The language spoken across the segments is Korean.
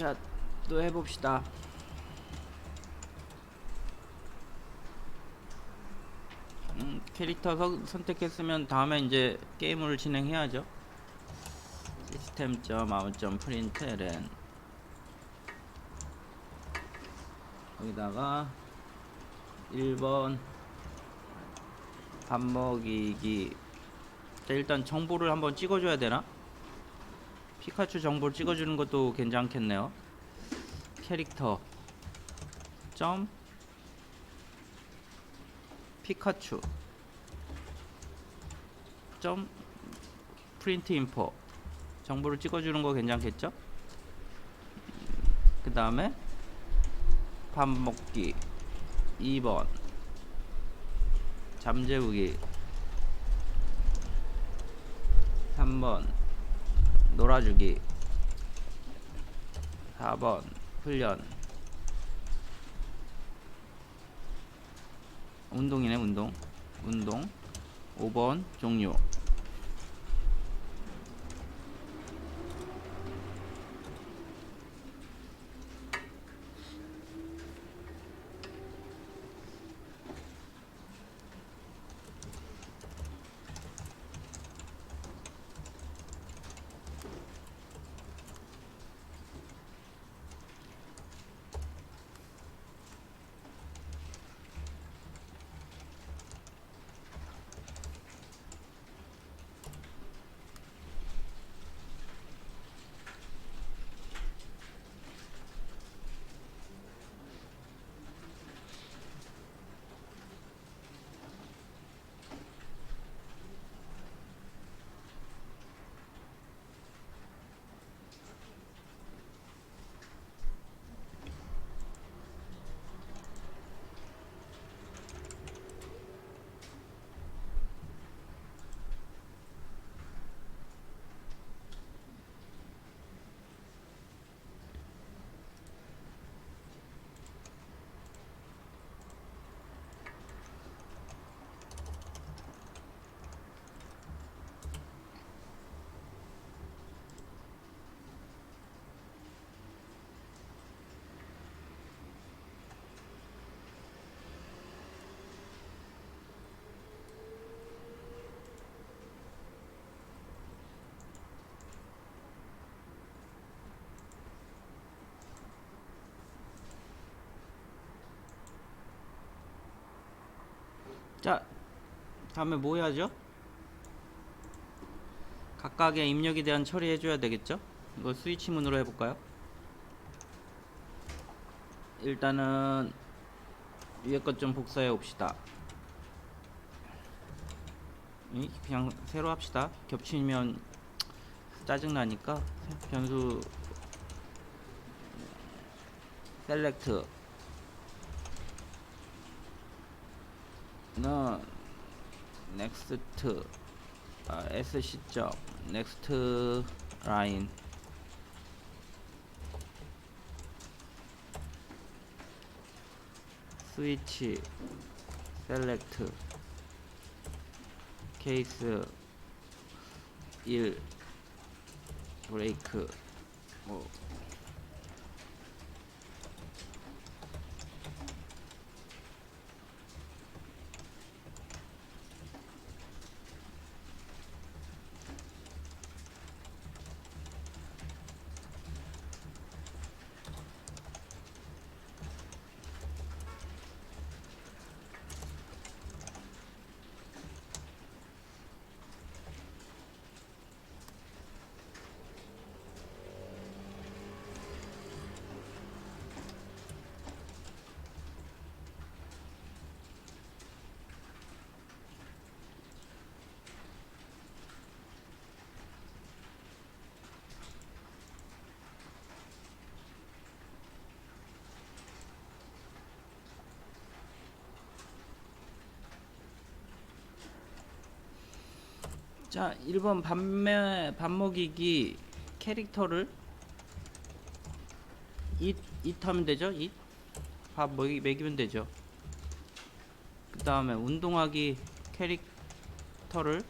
자, 또 해봅시다. 음, 캐릭터 서- 선택했으면 다음에 이제 게임을 진행해야죠. 시스템.out.println 여기다가 1번 밥 먹이기 자, 일단 정보를 한번 찍어줘야 되나? 피카츄 정보를 찍어주는 것도 괜찮겠네요. 캐릭터. 점. 피카츄. 점. 프린트 인포. 정보를 찍어주는 거 괜찮겠죠? 그 다음에 밥 먹기. 2번. 잠재우기. 3번 놀아주기. 4번 훈련. 운동이네 운동. 운동. 5번 종료 자 다음에 뭐 해야죠? 각각의 입력에 대한 처리해 줘야 되겠죠? 이거 스위치 문으로 해볼까요? 일단은 위에 것 좀 복사해 봅시다 이, 그냥 새로 합시다 겹치면 짜증나니까 변수 셀렉트 는 넥스트 아, S 시점 넥스트 라인. 스위치 셀렉트. 케이스 1 브레이크. 뭐 자 1번 반매 반목이기 캐릭터를 이잇 하면 되죠? 이밥 먹이 먹이면 되죠. 그 다음에 운동하기 캐릭터를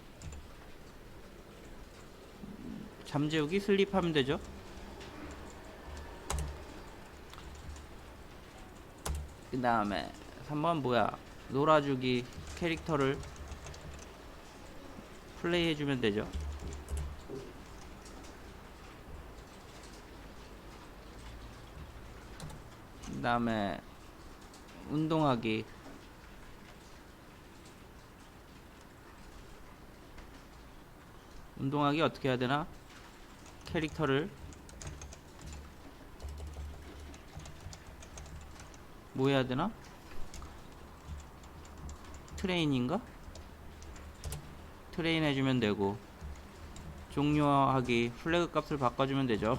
잠재우기 슬립하면 되죠? 그 다음에 3번 뭐야? 놀아주기 캐릭터를 플레이 해주면 되죠. 그 다음에 운동하기. 운동하기 어떻게 해야 되나? 캐릭터를 뭐 해야 되나? 트레인인가 트레인 해주면 되고 종료하기 플래그 값을 바꿔주면 되죠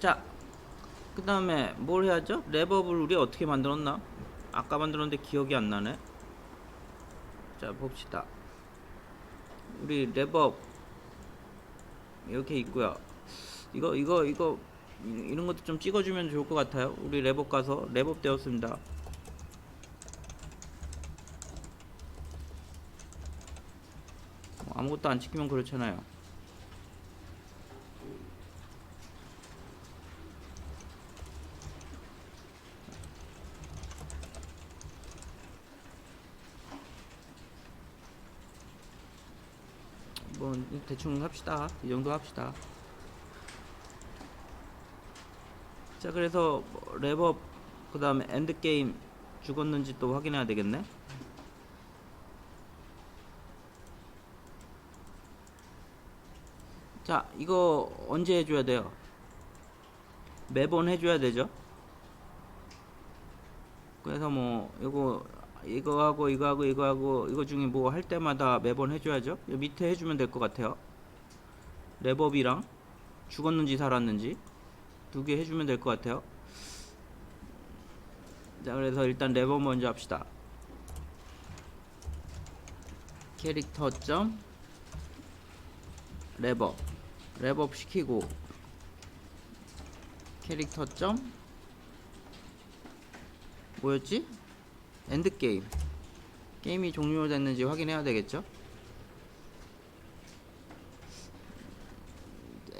자, 그 다음에 뭘 해야죠? 랩업을 우리 어떻게 만들었나? 아까 만들었는데 기억이 안 나네. 자, 봅시다. 우리 랩업 이렇게 있고요. 이거 이거 이거 이- 이런 것도 좀 찍어주면 좋을 것 같아요. 우리 랩업 가서 랩업 되었습니다. 뭐 아무것도 안 찍히면 그렇잖아요. 뭐 대충 합시다. 이 정도 합시다. 자 그래서 뭐 랩업 그 다음에 엔드 게임 죽었는지 또 확인해야 되겠네. 자 이거 언제 해줘야 돼요? 매번 해줘야 되죠. 그래서 뭐 이거 이거 하고 이거 하고 이거 하고 이거 중에 뭐 할 때마다 매번 해줘야죠. 요 밑에 해주면 될 것 같아요. 랩업이랑 죽었는지 살았는지 두 개 해주면 될 것 같아요. 자 그래서 일단 랩업 먼저 합시다. 캐릭터 점 랩업 랩업 시키고 캐릭터 점 뭐였지? 엔드 게임 게임이 종료됐는지 확인해야 되겠죠?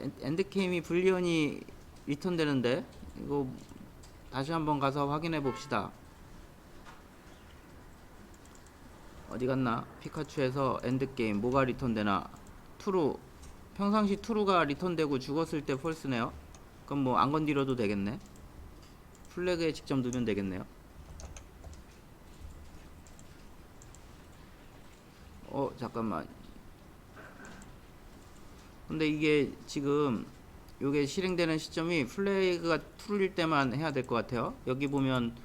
엔- 엔드 게임이 불리언이 리턴되는데 이거 다시 한번 가서 확인해 봅시다. 어디 갔나? 피카츄에서 엔드 게임 뭐가 리턴되나? 투루 평상시 투루가 리턴되고 죽었을 때 펄스네요. 그럼 뭐 안 건드려도 되겠네. 플래그에 직접 넣으면 되겠네요. 어 잠깐만 근데 이게 지금 요게 실행되는 시점이 플래그가 툴일 때만 해야 될 것 같아요. 여기 보면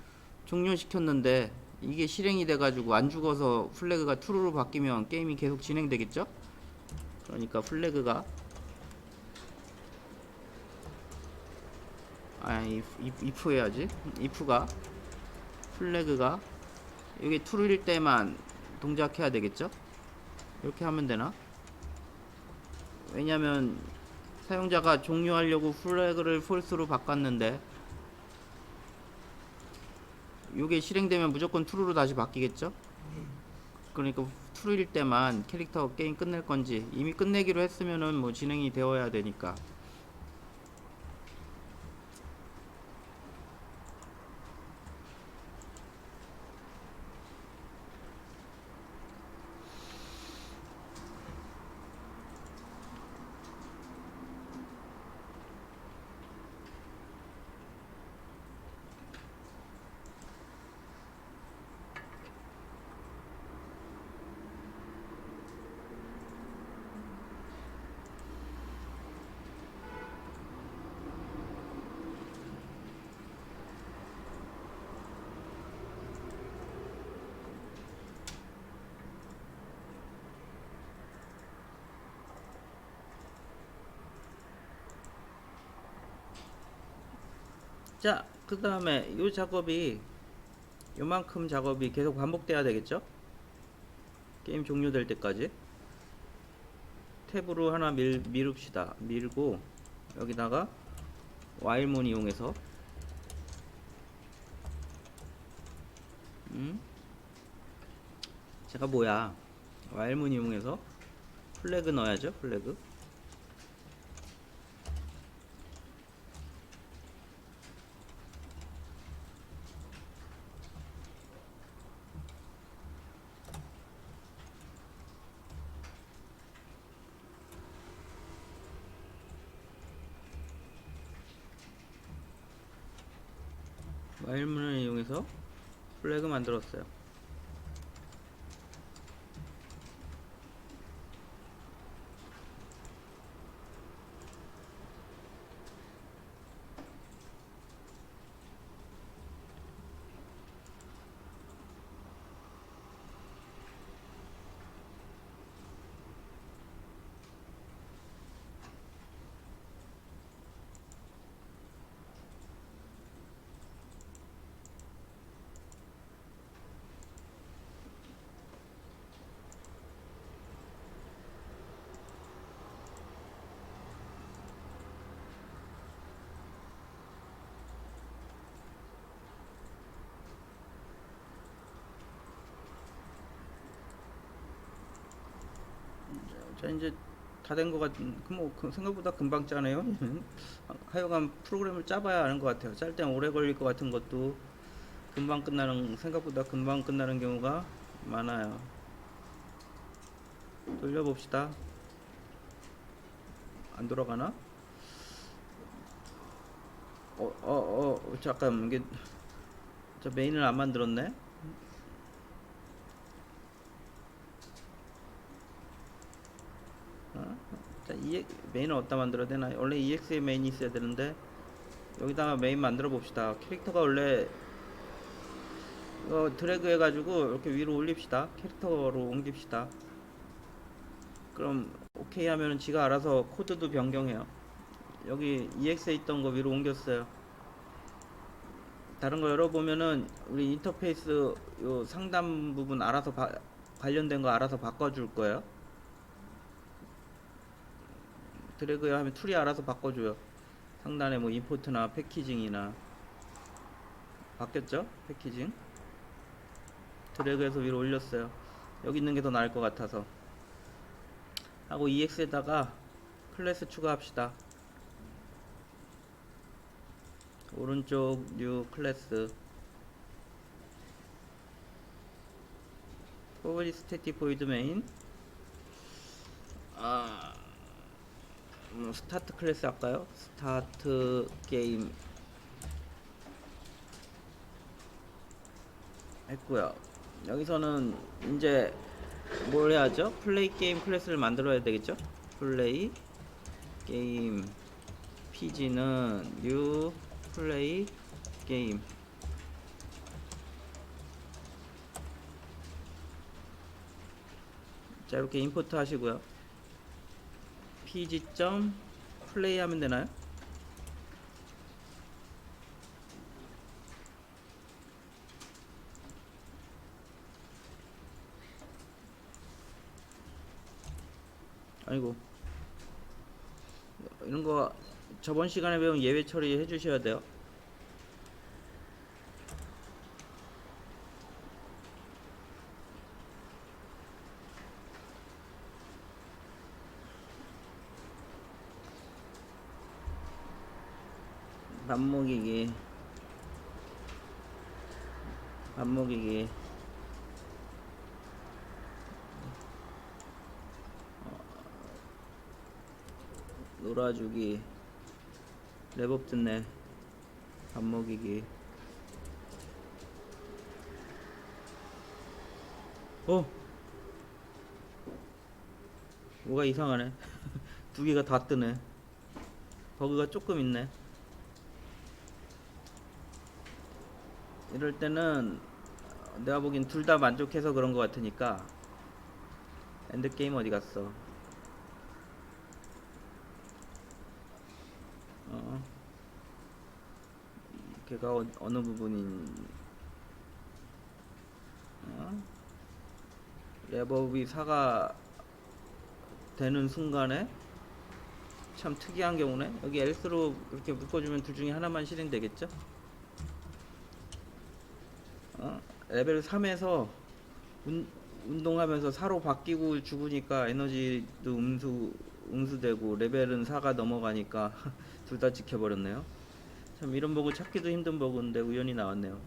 종료시켰는데 이게 실행이 돼가지고 안 죽어서 플래그가 true로 바뀌면 게임이 계속 진행되겠죠? 그러니까 플래그가 아 if, if, 해야지 if가 플래그가 이게 true일 때만 동작해야 되겠죠? 이렇게 하면 되나? 왜냐면 사용자가 종료하려고 플래그를 false로 바꿨는데 이게 실행되면 무조건 true로 다시 바뀌겠죠? 그러니까 true일 때만 캐릭터 게임 끝낼 건지 이미 끝내기로 했으면은 뭐 진행이 되어야 되니까 자, 그 다음에 이 작업이 요만큼 작업이 계속 반복돼야 되겠죠? 게임 종료될 때까지. 탭으로 하나 밀, 미룹시다. 밀고 여기다가 와일문 이용해서. 음? 제가 뭐야? 와일문 이용해서 플래그 넣어야죠 플래그 와일문을 이용해서 플래그 만들었어요. 자 이제 다 된 것 같은 뭐그 생각보다 금방 짜네요. 하여간 프로그램을 짜봐야 아는 것 같아요. 짤 땐 오래 걸릴 것 같은 것도 금방 끝나는 생각보다 금방 끝나는 경우가 많아요. 돌려봅시다. 안 돌아가나? 어, 어, 어, 잠깐, 이게, 저 메인을 안 만들었네? 어? 자, EX, 메인을 어디다 만들어야 되나? 원래 EX에 메인이 있어야 되는데, 여기다가 메인 만들어 봅시다. 캐릭터가 원래, 이거 드래그 해가지고 이렇게 위로 올립시다. 캐릭터로 옮깁시다. 그럼, 오케이 하면은 지가 알아서 코드도 변경해요. 여기 EX에 있던 거 위로 옮겼어요. 다른 거 열어보면은 우리 인터페이스 요 상단 부분 알아서 바- 관련된 거 알아서 바꿔줄 거예요. 드래그 하면 툴이 알아서 바꿔줘요. 상단에 뭐 임포트나 패키징이나 바뀌었죠? 패키징. 드래그해서 위로 올렸어요. 여기 있는 게 더 나을 것 같아서. 하고 EX에다가 클래스 추가합시다. 오른쪽 뉴 클래스 포버리 스태틱 보이드 메인 음, 스타트 클래스 할까요? 스타트 게임 했고요. 여기서는 이제 뭘 해야죠? 플레이 게임 클래스를 만들어야 되겠죠? 플레이 게임 PG는 new play game 자 이렇게 임포트 하시고요 pg 점 플레이 하면 되나요? 아이고 이런 거 저번 시간에 배운 예외 처리 해주셔야 돼요. 밥 먹이기. 밥 먹이기. 놀아주기. 랩업 듣네. 밥 먹이기. 어? 뭐가 이상하네? 두 개가 다 뜨네. 버그가 조금 있네 이럴 때는 내가 보기엔 둘 다 만족해서 그런 것 같으니까 엔드게임 어디 갔어 어. 걔가 어, 어느 부분인 어? 랩업이 사가 되는 순간에 참 특이한 경우네 여기 엘스로 이렇게 묶어주면 둘 중에 하나만 실행되겠죠 어? 레벨 3에서 운, 운동하면서 4로 바뀌고 죽으니까 에너지도 음수 응수되고 레벨은 4가 넘어가니까 둘 다 지켜버렸네요. 참 이런 버그 찾기도 힘든 버그인데 우연히 나왔네요.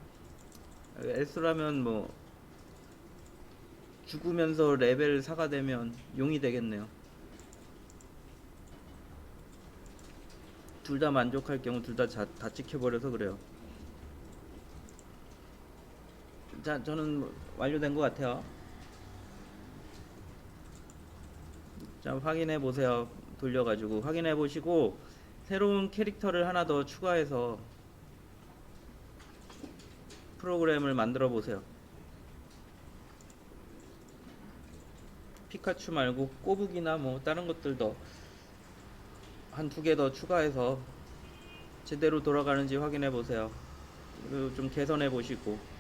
S라면 뭐 죽으면서 레벨 4가 되면 용이 되겠네요. 둘 다 만족할 경우 둘 다다 찍혀버려서 그래요. 자, 저는 완료된 것 같아요. 자, 확인해 보세요. 돌려가지고 확인해 보시고 새로운 캐릭터를 하나 더 추가해서 프로그램을 만들어 보세요. 피카츄 말고 꼬북이나 뭐 다른 것들도 한 두 개 더 추가해서 제대로 돌아가는지 확인해 보세요. 그리고 좀 개선해 보시고